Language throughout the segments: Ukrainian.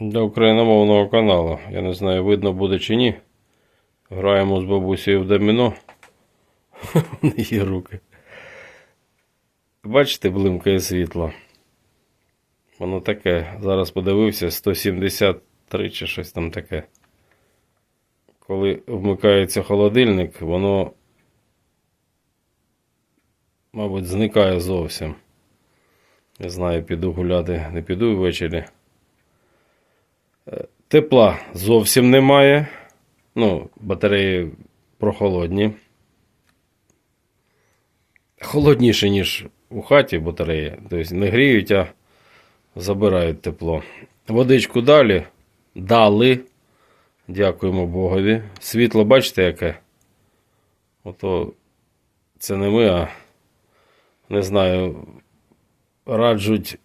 Для україномовного каналу. Я не знаю, видно буде чи ні. Граємо з бабусею в доміно. В неї руки. Бачите, блимкає світло. Воно таке. Зараз подивився 173 чи щось там таке. Коли вмикається холодильник, воно, мабуть, зникає зовсім. Не знаю, піду гуляти, не піду ввечері. Тепла зовсім немає. Ну, батареї прохолодні. Холодніше, ніж у хаті батареї. Тобто не гріють, а забирають тепло. Водичку далі. Дали. Дякуємо Богові. Світло, бачите, яке? Ото це не ми, а не знаю. Раджуть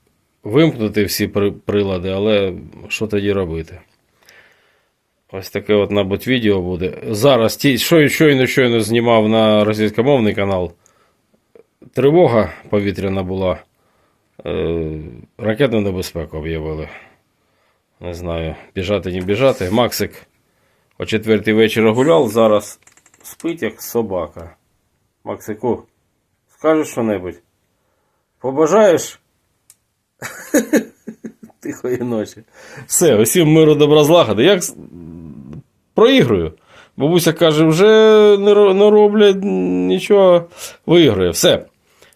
вимкнути всі прилади, але що тоді робити? Ось таке от, мабуть, відео буде. Зараз ті, що щойно щойно знімав на російськомовний канал. Тривога повітряна була. Е, ракетну небезпеку об'явили. Не знаю, біжати, не біжати. Максик о четвертій вечора гуляв, зараз спить як собака. Максику, скажеш що-небудь? Побажаєш? Тихої ночі. Все, усім миру добра злагоди. Як проігрую. Бабуся каже, вже не, роблять нічого, виграє. Все.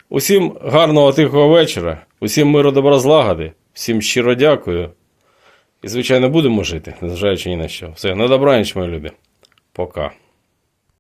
Усім гарного тихого вечора, усім миру добра злагоди, всім щиро дякую. І, звичайно, будемо жити, незважаючи ні на що. Все, на добраніч, мої любі. Пока.